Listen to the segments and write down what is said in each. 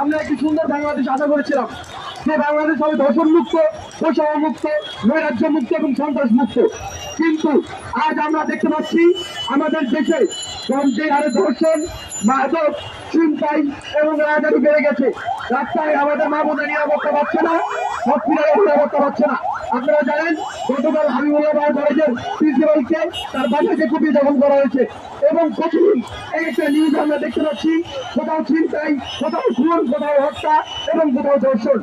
আমরা একটি সুন্দর বাংলাদেশ আশা করেছিলাম। যে বাংলাদেশ হবে ধর্ষণ মুক্ত বৈষম্য মুক্ত নৈরাজ্য মুক্ত এবং সন্ত্রাস মুক্ত কিন্তু আজ আমরা দেখতে পাচ্ছি, আমাদের দেশে যে হারে ধর্ষণ, মাদক, চিন্তাই এবং রাজারি বেড়ে গেছে। রাস্তায় আমাদের মা বোনের নিরাপত্তা পাচ্ছে না হসপিটালে নিরাপত্তা পাচ্ছে না। আপনারা জানেন, গতকাল হাবিবুল্লাহ বাবু কলেজের প্রিন্সিপালকে তার বাসাকে কুপিয়ে দখল করা হয়েছে। এবং এই একটা নিউজ আমরা দেখতে পাচ্ছি। কোথাও চিন্তাই কোথাও খুন, কোথাও হত্যা এবং কোথাও ধর্ষণ।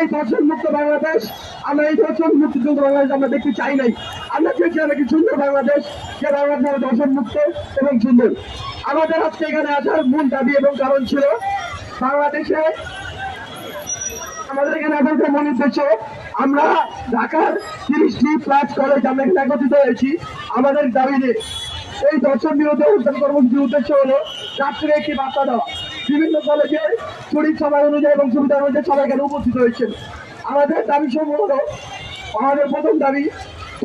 এই ধর্ষণ মুক্ত বাংলাদেশ, আমরা এই ধর্ষণ মুক্ত বাংলাদেশ আমরা দেখতে চাই নাই। আমরা চেয়েছিলাম একটি সুন্দর বাংলাদেশ, যে বাংলাদেশ হবে ধর্ষণ মুক্ত এবং সুন্দর। আমাদের আজকে এখানে আসার মূল দাবি এবং কারণ ছিল বাংলাদেশে আমাদের এখানে এখনকার মনে উদ্দেশ্য, আমরা ঢাকার তিরিশটি প্লাস কলেজ আমরা এখানে একত্রিত হয়েছি। আমাদের দাবিতে এই দর্শন বিরোধী অনুষ্ঠান কর্মসূচির উদ্দেশ্য হলো রাত্রে একটি বার্তা দেওয়া। বিভিন্ন কলেজে ছুটির সময় অনুযায়ী এবং সুবিধা অনুযায়ী সবাই এখানে উপস্থিত হয়েছেন। আমাদের দাবি সমূহ আমাদের প্রথম দাবি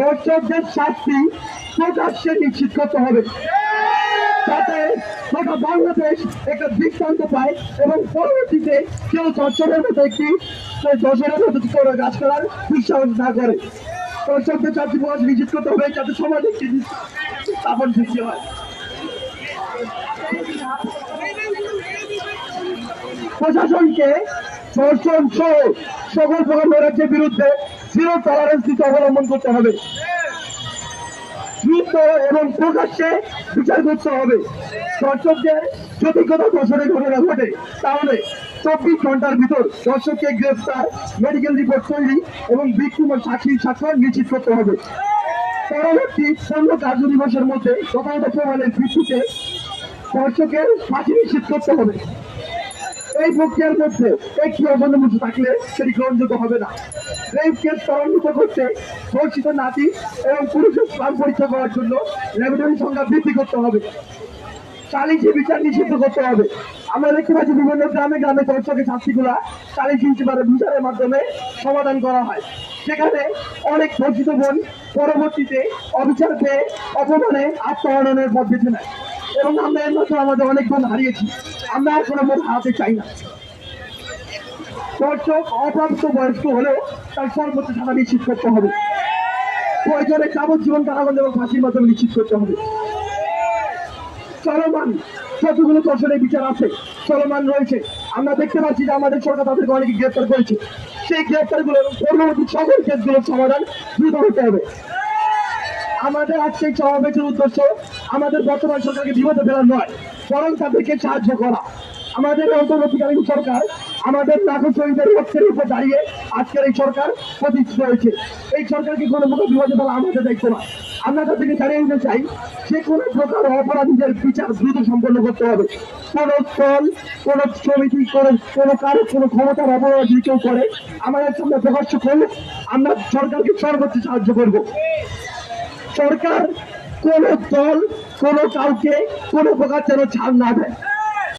দর্শকদের শাস্তি প্রকাশ্যে নিশ্চিত করতে হবে। যাতে বাংলাদেশ একটা দৃষ্টান্ত পায় এবং পরবর্তীতে কেউ দর্শনের মতো একটি দর্শনের মতো কোনো কাজ করার দুঃসাহস না করে। দর্শকদের চাকরি প্রকাশ নিশ্চিত করতে হবে যাতে সমাজে একটি স্থাপন সৃষ্টি হয় প্রশাসনকে ধর্ষণ সহ সকল প্রকার নৈরাজ্যের বিরুদ্ধে জিরো টলারেন্স নীতি অবলম্বন করতে হবে। দ্রুত এবং প্রকাশ্যে বিচার করতে হবে। দর্শকদের যদি কোনো দর্শনের ঘটনা ঘটে। তাহলে চব্বিশ ঘণ্টার ভিতর দর্শককে গ্রেফতার মেডিকেল রিপোর্ট তৈরি এবং বিক্ষুম সাক্ষী স্বাক্ষর নিশ্চিত করতে হবে। পরবর্তী পনেরো কার্য দিবসের মধ্যে যথাযথ প্রমাণের ভিত্তিতে দর্শকের ফাঁসি নিশ্চিত করতে হবে। এই প্রক্রিয়ার মধ্যে একটি অবলম্বন থাকলে সেটি গ্রহণযোগ্য হবে না। রেপ কেস ত্বরান্বিত করতে ধর্ষিত নাতি এবং পুরুষের স্থান পরীক্ষা করার জন্য ল্যাবরেটরি সংখ্যা বৃদ্ধি করতে হবে। চালিশি বিচার নিষিদ্ধ করতে হবে। আমরা দেখতে পাচ্ছি বিভিন্ন গ্রামে গ্রামে দর্শকের শাস্তিগুলা চালিশি হিসেবে বিচারের মাধ্যমে সমাধান করা হয়। সেখানে অনেক ধর্ষিত বোন পরবর্তীতে অবিচার পেয়ে অপমানে আত্মহরণের পথ বেছে নেয়। এবং আমরা এর মধ্যে আমাদের অনেক বোন হারিয়েছি। আমরা আর কোনো বোন হারাতে চাই না। দর্শক, অপ্রাপ্ত বয়স্ক হলেও তার সর্বোচ্চ সাজা নিশ্চিত করতে হবে। প্রয়োজনে যাবজ্জীবন কারাবন্ধ এবং ফাঁসির মাধ্যমে নিশ্চিত করতে হবে। চলমান যতগুলো দর্শনের বিচার আছে, চলমান রয়েছে। আমরা দেখতে পাচ্ছি যে আমাদের সরকার তাদেরকে অনেকে গ্রেপ্তার করেছে। সেই গ্রেপ্তারগুলো এবং পরবর্তী সকল কেসগুলোর সমাধান দ্রুত হতে হবে। আমাদের আজকে সমাবেশের উদ্দেশ্য আমাদের বর্তমান সরকারকে বিপদে ফেলা নয়, বরং তাদেরকে সাহায্য করা। আমাদের অন্তর্বর্তীকালীন সরকার, আমাদের লাখো শহীদের রক্তের উপর দাঁড়িয়ে আজকের এই সরকার প্রতিষ্ঠিত হয়েছে। এই সরকারকে কোনো মতো বিপদে ফেলা আমাদের দায়িত্ব না আমরা তাদেরকে জানিয়ে দিতে চাই। যে কোনো প্রকার অপরাধীদের বিচার দ্রুত সম্পন্ন করতে হবে। কোন দল, কোন সমিতি, কোন, কোনো কারও কোনো ক্ষমতার অপরাধ কেউ করে, আমাদের সামনে প্রকাশ্য করলে আমরা সরকারকে সর্বোচ্চ সাহায্য করব। সরকার কোন দল, কোন কাউকে কোন প্রকার যেন ছাড় না দেয়।